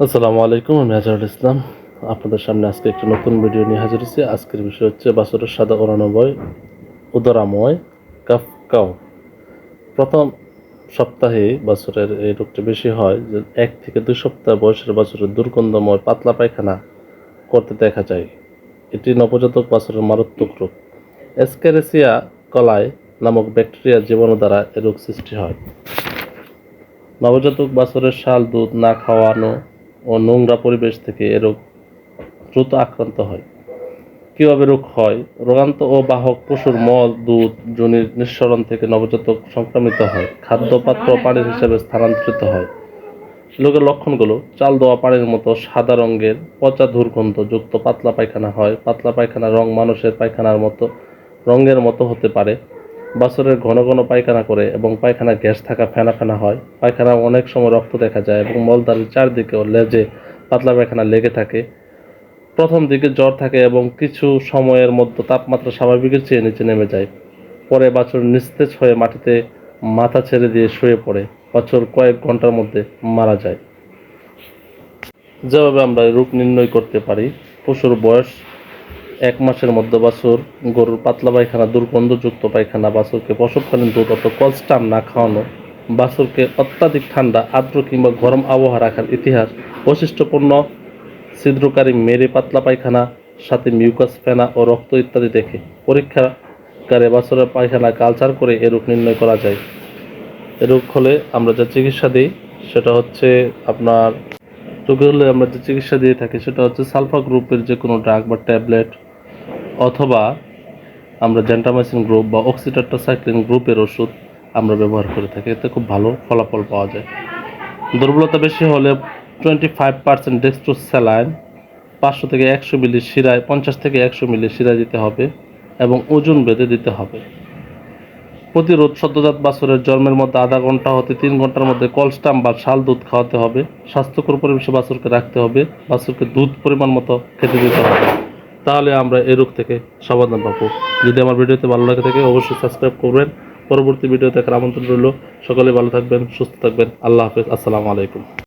আসসালামু আলাইকুম, আমি আজহারুল ইসলাম। আপনাদের সামনে আজকে একটি নতুন ভিডিও নিয়ে হাজির হয়েছি। আজকের বিষয় হচ্ছে বাছরের সাদা অরানব্বই উদরাময় কাফ কাউ প্রথম সপ্তাহে বছরের এই রোগটা বেশি হয় যে এক থেকে দুই সপ্তাহ বয়সের বছরের দুর্গন্ধময় পাতলা পায়খানা করতে দেখা যায়। এটি নবজাতক বাছরের মারাত্মক রোগ। এসকেরেসিয়া কলায় নামক ব্যাকটেরিয়া জীবাণু দ্বারা এ রোগ সৃষ্টি হয়। নবজাতক বাছরের শাল, দুধ না খাওয়ানো ও নোংরা পরিবেশ থেকে এ রোগ দ্রুত আক্রান্ত হয়। কীভাবে রোগ হয়? রোগান্ত ও বাহক পশুর মল দুধ, জনির নিঃসরণ থেকে নবজাতক সংক্রামিত হয়। খাদ্য পাত্র পানির হিসাবে স্থানান্তরিত হয়। রোগের লক্ষণগুলো, চাল দেওয়া পানির মতো সাদা রঙের পচা দুর্গন্ধ যুক্ত পাতলা পায়খানা হয়। পাতলা পায়খানা রং মানুষের পায়খানার মতো, রঙের মতো হতে পারে। বাছরের ঘন ঘন পায়খানা করে এবং পায়খানা গ্যাস থাকা ফেনা ফেনা হয়। পায়খানা অনেক সময় রক্ত দেখা যায় এবং মলদারির চারদিকে লেজে পাতলা পায়খানা লেগে থাকে। প্রথম দিকে জ্বর থাকে এবং কিছু সময়ের মধ্যে তাপমাত্রা স্বাভাবিকের চেয়ে নিচে নেমে যায়। পরে বাছুর নিস্তেজ হয়ে মাটিতে মাথা ছেড়ে দিয়ে শুয়ে পড়ে। বছর কয়েক ঘণ্টার মধ্যে মারা যায়। যেভাবে আমরা রোগ নির্ণয় করতে পারি, পশুর বয়স এক মাসের মধ্যে বাছুর, গরুর পাতলা পায়খানা, দুর্গন্ধযুক্ত পায়খানা, বাছুরকে প্রসবকালীন দুধ অত কলস্টাম না খাওয়ানো, বাছুরকে অত্যাধিক ঠান্ডা, আর্দ্র কিংবা গরম আবহাওয়া রাখার ইতিহাস, বৈশিষ্ট্যপূর্ণ, ছিদ্রকারী, মেরে পাতলা পায়খানা, সাথে মিউকাস, ফেনা ও রক্ত ইত্যাদি দেখে পরীক্ষাগারে বাছুরের পায়খানা কালচার করে এ রোগ নির্ণয় করা যায়। এ রোগ হলে আমরা যা চিকিৎসা দিই, সেটা হচ্ছে আপনার রোগ হলে আমরা যে চিকিৎসা দিয়ে থাকি, সেটা হচ্ছে সালফা গ্রুপের যে কোনো ড্রাগ বা ট্যাবলেট অথবা আমরা জেন্টামাইসিন গ্রুপ বা অক্সিটাট্রাসাইক্লিন গ্রুপের ওষুধ আমরা ব্যবহার করে থাকি, এতে খুব ভালো ফলাফল পাওয়া যায়। দুর্বলতা বেশি হলে টোয়েন্টি ফাইভ পার্সেন্ট ডেক্সট্রোস্যালাইন পাঁচশো থেকে একশো মিলি শিরায়, পঞ্চাশ থেকে একশো মিলি শিরায় দিতে হবে এবং ওজন বেঁধে দিতে হবে। প্রতিরোধ সদ্যজাত বাছুরের জন্মের মধ্যে আধা ঘণ্টা হতে তিন ঘণ্টার মধ্যে কলস্টাম বা শাল দুধ খাওয়াতে হবে। স্বাস্থ্যকর পরিবেশে বাছুরকে রাখতে হবে। বাছুরকে দুধ পরিমাণ মতো খেতে দিতে হবে। তাহলে আমরা এই রোগ থেকে সাবধান পাবো। যদি আমার ভিডিওতে ভালো লাগে থাকে, অবশ্যই সাবস্ক্রাইব করবেন। পরবর্তী ভিডিও দেখার আমন্ত্রণ রইল। সকলে ভালো থাকবেন, সুস্থ থাকবেন। আল্লাহ হাফেজ। আসসালামু আলাইকুম।